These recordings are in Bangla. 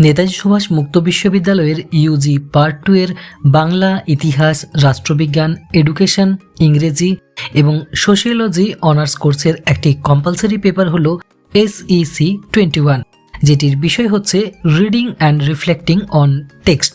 নেতাজি সুভাষ মুক্ত বিশ্ববিদ্যালয়ের ইউজি পার্ট টু এর বাংলা ইতিহাস, রাষ্ট্রবিজ্ঞান, এডুকেশন, ইংরেজি এবং সোশিওলজি অনার্স কোর্সের একটি কম্পালসারি পেপার হল এসইসি টোয়েন্টি ওয়ান যেটির বিষয় হচ্ছে reading and reflecting on text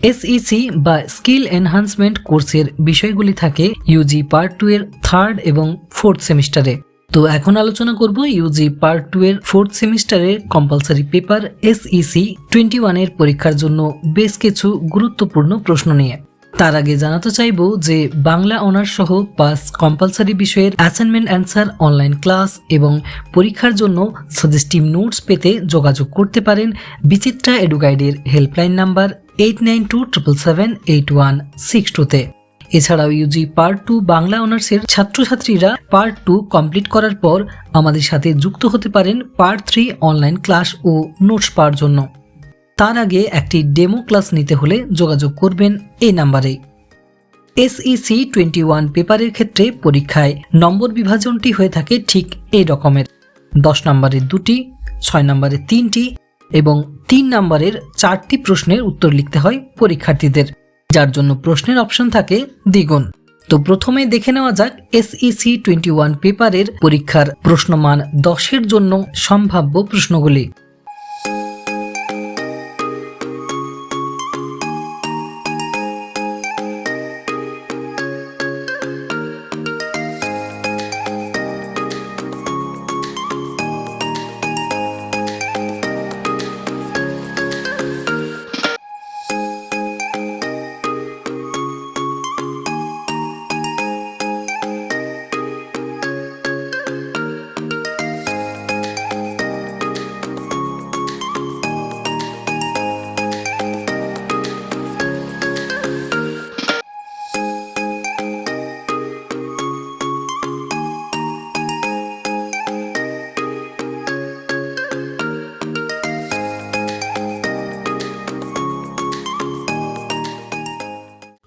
SEC বা স্কিল এনহান্সমেন্ট কোর্সের বিষয়গুলি থাকে ইউজি পার্ট টু এর থার্ড এবং ফোর্থ সেমিস্টারে তো এখন আলোচনা করব ইউজি পার্ট টু এর ফোর্থ সেমিস্টারের কম্পালসারি পেপার এসইসি টোয়েন্টি ওয়ানের পরীক্ষার জন্য বেশ কিছু গুরুত্বপূর্ণ প্রশ্ন নিয়ে। তার আগে জানাতে চাইব যে বাংলা অনার্স সহ পাস কম্পালসারি বিষয়ের অ্যাসাইনমেন্ট অ্যান্সার অনলাইন ক্লাস এবং পরীক্ষার জন্য সাজেস্টিভ নোটস পেতে যোগাযোগ করতে পারেন Bichitra এডুগাইডের helpline number eight nine two triple seven eight one six টুতে এছাড়াও ইউজি পার্ট টু বাংলা অনার্সের ছাত্রছাত্রীরা পার্ট টু কমপ্লিট করার পর আমাদের সাথে যুক্ত হতে পারেন পার্ট থ্রি অনলাইন ক্লাস ও নোটস পাওয়ার জন্য। তার আগে একটি ডেমো ক্লাস নিতে হলে যোগাযোগ করবেন এই নাম্বারে এসইসি টোয়েন্টি ওয়ান পেপারের ক্ষেত্রে পরীক্ষায় নম্বর বিভাজনটি হয়ে থাকে ঠিক এই রকমের। দশ নম্বরের দুটি, ছয় নম্বরের তিনটি এবং তিন নম্বরের চারটি প্রশ্নের উত্তর লিখতে হয় পরীক্ষার্থীদের। যার জন্য প্রশ্নের অপশন থাকে দ্বিগুণ। তো প্রথমে দেখে নেওয়া যাক এসইসি টোয়েন্টি ওয়ান পেপারের পরীক্ষার প্রশ্নমান দশের জন্য সম্ভাব্য প্রশ্নগুলি।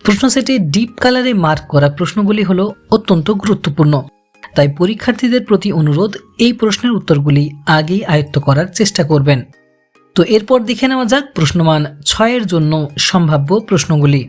প্রশ্ন সেটে ডিপ কালারে মার্ক করা প্রশ্নগুলি হল অত্যন্ত গুরুত্বপূর্ণ। তাই পরীক্ষার্থীদের প্রতি অনুরোধ, এই প্রশ্নের উত্তরগুলি আগেই আয়ত্ত করার চেষ্টা করবেন। তো এরপর দেখে নেওয়া যাক প্রশ্নমান ছয়ের জন্য সম্ভাব্য প্রশ্নগুলি।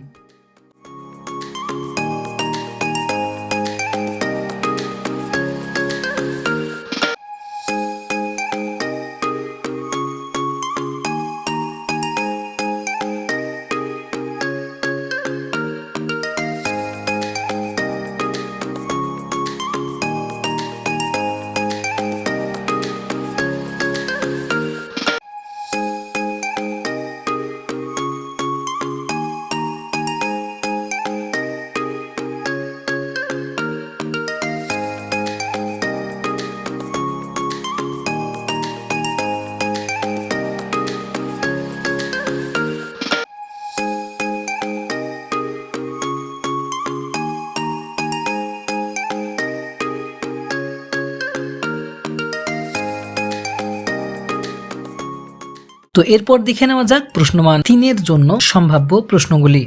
তো এরপর দেখে নেওয়া যাক প্রশ্নমান তিনের জন্য সম্ভাব্য প্রশ্নগুলি।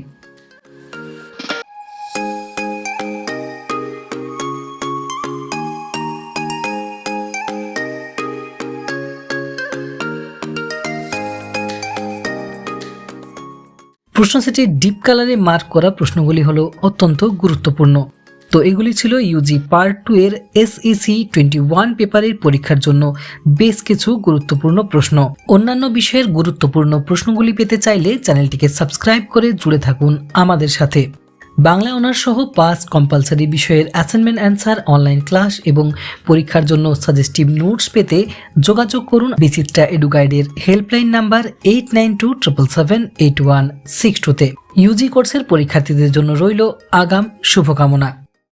প্রশ্ন সেটি ডিপ কালারে মার্ক করা প্রশ্নগুলি হলো অত্যন্ত গুরুত্বপূর্ণ। তো এগুলি ছিল ইউজি পার্ট টু এর এসইসি টোয়েন্টি ওয়ান পেপারের পরীক্ষার জন্য বেশ কিছু গুরুত্বপূর্ণ প্রশ্ন। অন্যান্য বিষয়ের গুরুত্বপূর্ণ প্রশ্নগুলি পেতে চাইলে চ্যানেলটিকে সাবস্ক্রাইব করে জুড়ে থাকুন আমাদের সাথে। বাংলা অনার্স সহ পাস কম্পালসারি বিষয়ের অ্যাসাইনমেন্ট অ্যান্সার অনলাইন ক্লাস এবং পরীক্ষার জন্য সাজেস্টিভ নোটস পেতে যোগাযোগ করুন Bichitra এডুগাইডের helpline number eight nine two triple seven eight one six টুতে ইউজি কোর্সের পরীক্ষার্থীদের জন্য রইল আগাম শুভকামনা।